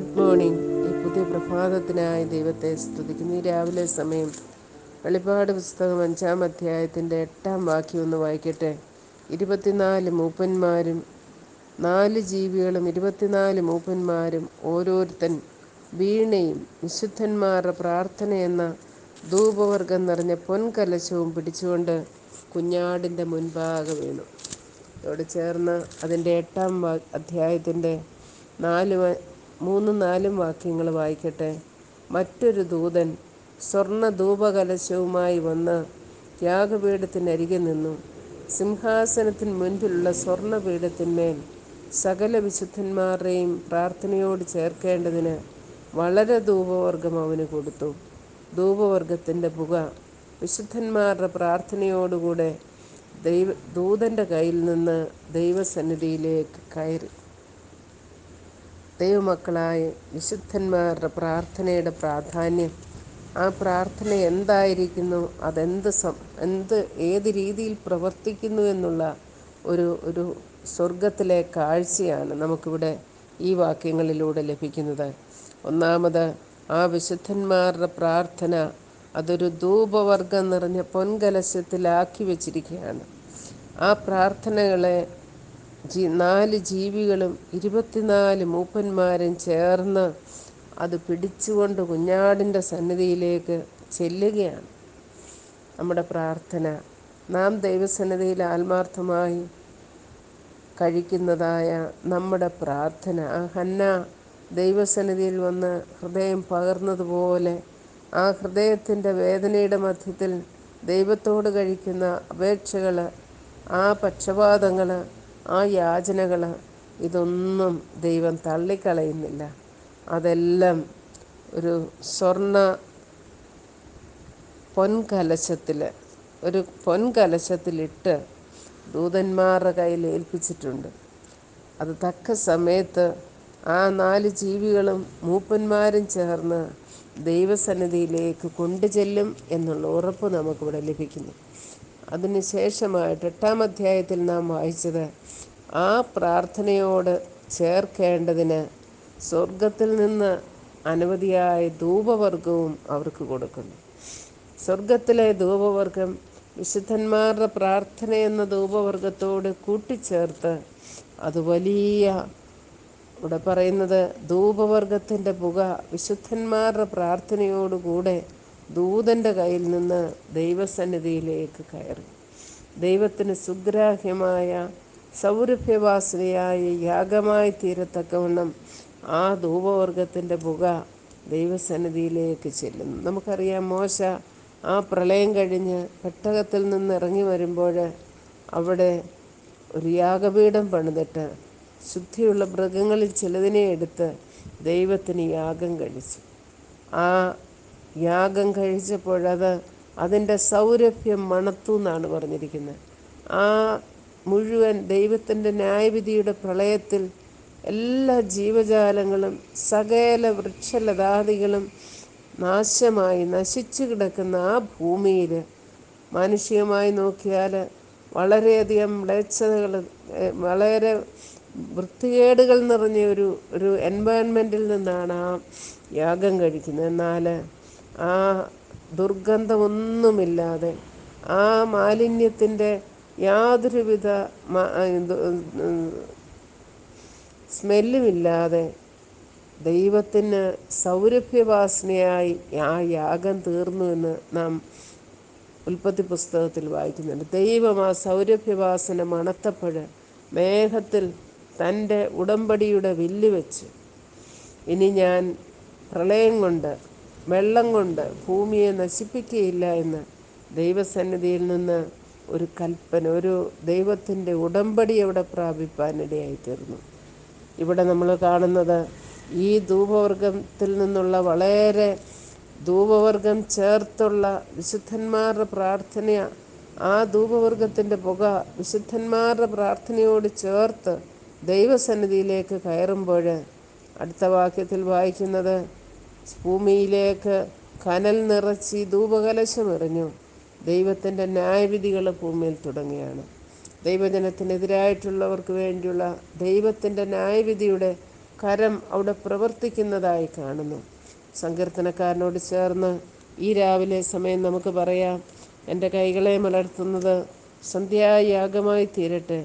Good morning. ഈ പുതിയ പ്രഭാതത്തിനായി ദൈവത്തെ സ്തുതിക്കുന്നു. ഈ രാവിലെ സമയം വെളിപ്പാട് പുസ്തകം അഞ്ചാം അധ്യായത്തിന്റെ എട്ടാം വാക്യം ഒന്ന് വായിക്കട്ടെ. ഇരുപത്തിനാല് മൂപ്പന്മാരും നാല് ജീവികളും ഇരുപത്തിനാല് മൂപ്പന്മാരും ഓരോരുത്തൻ വീണയും വിശുദ്ധന്മാരുടെ പ്രാർത്ഥനയെന്ന ധൂപവർഗം നിറഞ്ഞ പൊൻകലശവും പിടിച്ചുകൊണ്ട് കുഞ്ഞാടിന്റെ മുൻപാകെ വീണു. അതോട് ചേർന്ന് അതിന്റെ എട്ടാം അധ്യായത്തിന്റെ നാല് മൂന്നും നാലും വാക്യങ്ങൾ വായിക്കട്ടെ. മറ്റൊരു ദൂതൻ സ്വർണ ധൂപകലശവുമായി വന്ന് യാഗപീഠത്തിനരികെ നിന്നു. സിംഹാസനത്തിന് മുൻപിലുള്ള സ്വർണപീഠത്തിന്മേൽ സകല വിശുദ്ധന്മാരുടെയും പ്രാർത്ഥനയോട് ചേർക്കേണ്ടതിന് വളരെ ധൂപവർഗം അവന് കൊടുത്തു. ധൂപവർഗത്തിന്റെ പുക വിശുദ്ധന്മാരുടെ പ്രാർത്ഥനയോടുകൂടെ ദൈവ ദൂതന്റെ കയ്യിൽ നിന്ന് ദൈവസന്നിധിയിലേക്ക് കയറി. ദൈവമക്കളായ വിശുദ്ധന്മാരുടെ പ്രാർത്ഥനയുടെ പ്രാധാന്യം. ആ പ്രാർത്ഥന എന്തായിരിക്കുന്നു? അതെന്ത് സം എന്ത് ഏത് രീതിയിൽ പ്രവർത്തിക്കുന്നു എന്നുള്ള ഒരു ഒരു സ്വർഗത്തിലെ കാഴ്ചയാണ് നമുക്കിവിടെ ഈ വാക്യങ്ങളിലൂടെ ലഭിക്കുന്നത്. ഒന്നാമത് ആ വിശുദ്ധന്മാരുടെ പ്രാർത്ഥന അതൊരു ധൂപവർഗം നിറഞ്ഞ പൊൻകലശത്തിലാക്കി വച്ചിരിക്കുകയാണ്. ആ പ്രാർത്ഥനകളെ ജി നാല് ജീവികളും ഇരുപത്തിനാല് മൂപ്പന്മാരും ചേർന്ന് അത് പിടിച്ചുകൊണ്ട് കുഞ്ഞാടിന്റെ സന്നിധിയിലേക്ക് ചെല്ലുകയാണ്. നമ്മുടെ പ്രാർത്ഥന. നാം ദൈവസന്നിധിയിൽ ആത്മാർത്ഥമായി കഴിക്കുന്നതായ നമ്മുടെ പ്രാർത്ഥന. ആ ഹന്ന ദൈവസന്നിധിയിൽ വന്ന് ഹൃദയം പകർന്നതുപോലെ ആ ഹൃദയത്തിന്റെ വേദനയുടെ മധ്യത്തിൽ ദൈവത്തോട് കഴിക്കുന്ന അപേക്ഷകൾ ആ പക്ഷപാതങ്ങൾ ആ യാചനകൾ ഇതൊന്നും ദൈവം തള്ളിക്കളയുന്നില്ല. അതെല്ലാം ഒരു സ്വർണ പൊൻകലശത്തിൽ ഒരു പൊൻകലശത്തിലിട്ട് ദൂതന്മാരുടെ കയ്യിൽ ഏൽപ്പിച്ചിട്ടുണ്ട്. അത് തക്ക സമയത്ത് ആ നാല് ജീവികളും മൂപ്പന്മാരും ചേർന്ന് ദൈവസന്നിധിയിലേക്ക് കൊണ്ടുചെല്ലും എന്നുള്ള ഉറപ്പ് നമുക്കിവിടെ ലഭിക്കുന്നു. അതിന് ശേഷമായിട്ട് എട്ടാം അധ്യായത്തിൽ നാം വായിച്ചത് ആ പ്രാർത്ഥനയോട് ചേർക്കേണ്ടതിന് സ്വർഗത്തിൽ നിന്ന് അനവധിയായ ധൂപവർഗവും അവർക്ക് കൊടുക്കുന്നു. സ്വർഗത്തിലെ ധൂപവർഗം വിശുദ്ധന്മാരുടെ പ്രാർത്ഥന എന്ന ധൂപവർഗത്തോട് കൂട്ടിച്ചേർത്ത് അത് വലിയ ഇവിടെ പറയുന്നത് ധൂപവർഗത്തിന്റെ പുക വിശുദ്ധന്മാരുടെ പ്രാർത്ഥനയോടുകൂടെ ദൂതന്റെ കയ്യിൽ നിന്ന് ദൈവസന്നിധിയിലേക്ക് കയറി. ദൈവത്തിന് സുഗ്രാഹ്യമായ സൗരഭ്യവാസനയായ യാഗമായി തീരത്തക്കവണ്ണം ആ ധൂപവർഗത്തിന്റെ പുക ദൈവസന്നിധിയിലേക്ക് ചെല്ലുന്നു. നമുക്കറിയാം മോശ ആ പ്രളയം കഴിഞ്ഞ് പെട്ടകത്തിൽ നിന്ന് ഇറങ്ങി വരുമ്പോൾ അവിടെ ഒരു യാഗപീഠം പണിതിട്ട് ശുദ്ധിയുള്ള മൃഗങ്ങളിൽ ചിലതിനെ എടുത്ത് ദൈവത്തിന് യാഗം കഴിച്ചു. ആ യാഗം കഴിച്ചപ്പോഴത് അതിന്റെ സൗരഭ്യം മണത്തു എന്നാണ് പറഞ്ഞിരിക്കുന്നത്. ആ മുഴുവൻ ദൈവത്തിന്റെ ന്യായവിധിയുടെ പ്രളയത്തിൽ എല്ലാ ജീവജാലങ്ങളും സകല വൃക്ഷലതാദികളും നാശമായി നശിച്ചു കിടക്കുന്ന ആ ഭൂമിയിൽ മാനുഷികമായി നോക്കിയാൽ വളരെയധികം മ്ലേച്ഛതകൾ വളരെ വൃത്തികേടുകൾ നിറഞ്ഞ ഒരു ഒരു എൻവയൺമെന്റിൽ നിന്നാണ് ആ യാഗം കഴിക്കുന്നത്. എന്നാൽ ആ ദുർഗന്ധമൊന്നുമില്ലാതെ ആ മാലിന്യത്തിന്റെ യാതൊരുവിധ സ്മെല്ലുമില്ലാതെ ദൈവത്തിന് സൗരഭ്യവാസനയായി ആ യാഗം തീർന്നു എന്ന് നാം ഉൽപ്പത്തി പുസ്തകത്തിൽ വായിക്കുന്നുണ്ട്. ദൈവം ആ സൗരഭ്യവാസന മണത്തപ്പോൾ മേഘത്തിൽ തന്റെ ഉടമ്പടിയുടെ വില്ല് വെച്ച് ഇനി ഞാൻ പ്രളയം കൊണ്ട് വെള്ളം കൊണ്ട് ഭൂമിയെ നശിപ്പിക്കുകയില്ല എന്ന് ദൈവസന്നിധിയിൽ നിന്ന് ഒരു കൽപ്പന ഒരു ദൈവത്തിന്റെ ഉടമ്പടി അവിടെ പ്രാപിപ്പാനിടയായി തീർന്നു ഇവിടെ നമ്മൾ കാണുന്നത് ഈ ധൂപവർഗത്തിൽ നിന്നുള്ള വളരെ ധൂപവർഗം ചേർത്തുള്ള വിശുദ്ധന്മാരുടെ പ്രാർത്ഥന ആ ധൂപവർഗത്തിന്റെ പുക വിശുദ്ധന്മാരുടെ പ്രാർത്ഥനയോട് ചേർത്ത് ദൈവസന്നിധിയിലേക്ക് കയറുമ്പോൾ അടുത്ത വാക്യത്തിൽ വായിക്കുന്നത് ഭൂമിയിലേക്ക് കനൽ നിറച്ച് ധൂപകലശമെറിഞ്ഞു ദൈവത്തിന്റെ ന്യായവിധികൾ ഭൂമിയിൽ തുടങ്ങിയാണ്. ദൈവജനത്തിനെതിരായിട്ടുള്ളവർക്ക് വേണ്ടിയുള്ള ദൈവത്തിന്റെ ന്യായവിധിയുടെ കരം അവിടെ പ്രവർത്തിക്കുന്നതായി കാണുന്നു. സങ്കീർത്തനക്കാരനോട് ചേർന്ന് ഈ രാവിലെ സമയം നമുക്ക് പറയാം. എന്റെ കൈകളെ മലർത്തുന്നത് സന്ധ്യായാഗമായി തീരട്ടെ.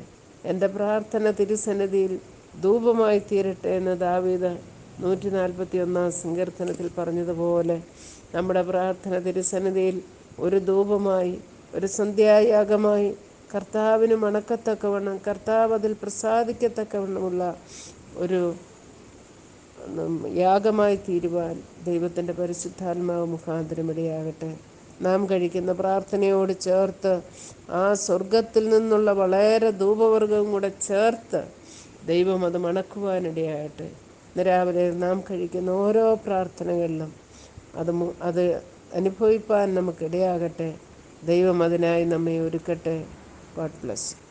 എന്റെ പ്രാർത്ഥന തിരുസന്നിധിയിൽ ധൂപമായി തീരട്ടെ എന്ന് ദാവീദ് നൂറ്റി നാൽപ്പത്തി ഒന്നാം സങ്കീർത്തനത്തിൽ പറഞ്ഞതുപോലെ നമ്മുടെ പ്രാർത്ഥന തിരുസന്നിധിയിൽ ഒരു ധൂപമായി ഒരു സന്ധ്യായാഗമായി കർത്താവിന് മണക്കത്തക്കവണ്ണം കർത്താവ് അതിൽ പ്രസാദിക്കത്തക്കവണ്ണമുള്ള ഒരു യാഗമായി തീരുവാൻ ദൈവത്തിന്റെ പരിശുദ്ധാത്മാവ് മുഖാന്തരമിടയാകട്ടെ. നാം കഴിക്കുന്ന പ്രാർത്ഥനയോട് ചേർത്ത് ആ സ്വർഗത്തിൽ നിന്നുള്ള വളരെ ധൂപവർഗവും കൂടെ ചേർത്ത് ദൈവം അത് മണക്കുവാനിടയാകട്ടെ. ഇന്ന് രാവിലെ നാം കഴിക്കുന്ന ഓരോ പ്രാർത്ഥനകളിലും അത് അത് അനുഭവിപ്പാൻ നമുക്കിടയാകട്ടെ. ദൈവം അതിനായി നമ്മെ ഒരുക്കട്ടെ. God bless.